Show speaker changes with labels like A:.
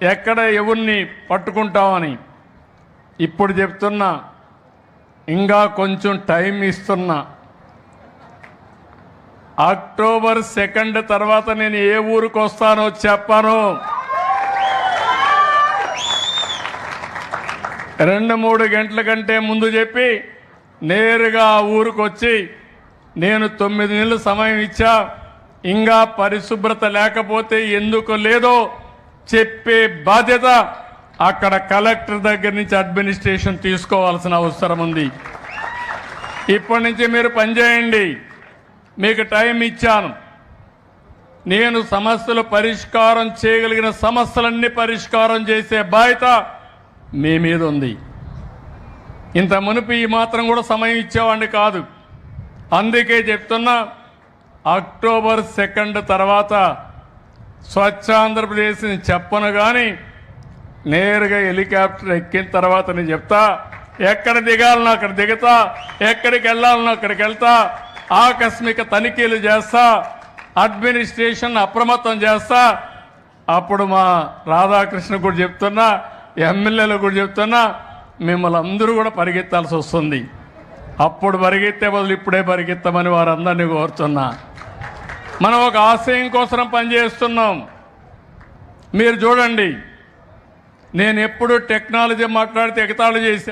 A: ఎక్కడ ఎవరిని పట్టుకుంటామని ఇప్పుడు చెప్తున్నా ఇంకా కొంచెం టైం ఇస్తున్నా అక్టోబర్ సెకండ్ తర్వాత నేను ఏ ఊరికి వస్తానో చెప్పాను. రెండు మూడు గంటల కంటే ముందు చెప్పి నేరుగా ఆ ఊరికి వచ్చి నేను తొమ్మిది నెలలు సమయం ఇచ్చా ఇంకా పరిశుభ్రత లేకపోతే ఎందుకు లేదో చెప్పే బాధ్యత అక్కడ కలెక్టర్ దగ్గర నుంచి అడ్మినిస్ట్రేషన్ తీసుకోవాల్సిన అవసరం ఉంది. ఇప్పటి నుంచి మీరు పనిచేయండి. మీకు టైం ఇచ్చాను. నేను సమస్యలు పరిష్కారం చేయగలిగిన సమస్యలన్నీ పరిష్కారం చేసే బాధ్యత మీ మీద ఉంది. ఇంత మునుపు ఈ మాత్రం కూడా సమయం ఇచ్చేవాడిని కాదు. అందుకే చెప్తున్నా అక్టోబర్ సెకండ్ తర్వాత స్వచ్ఛ ఆంధ్రప్రదేశ్ని చెప్పను కానీ నేరుగా హెలికాప్టర్ ఎక్కిన తర్వాత నేను చెప్తా ఎక్కడ దిగాలనో అక్కడ దిగుతా ఎక్కడికి వెళ్ళాలనో అక్కడికి వెళ్తా ఆకస్మిక తనిఖీలు చేస్తా అడ్మినిస్ట్రేషన్ అప్రమత్తం చేస్తా. అప్పుడు మా రాధాకృష్ణ కూడా చెప్తున్నా ఎమ్మెల్యేలు కూడా చెప్తున్నా మిమ్మల్ని అందరూ కూడా పరిగెత్తాల్సి వస్తుంది. అప్పుడు పరిగెత్తే బదులు ఇప్పుడే పరిగెత్తమని వారందరినీ కోరుతున్నా. మనం ఒక ఆశయం కోసం పనిచేస్తున్నాం. మీరు చూడండి నేను ఎప్పుడు టెక్నాలజీ మాట్లాడితే ఎగతాళి చేశాను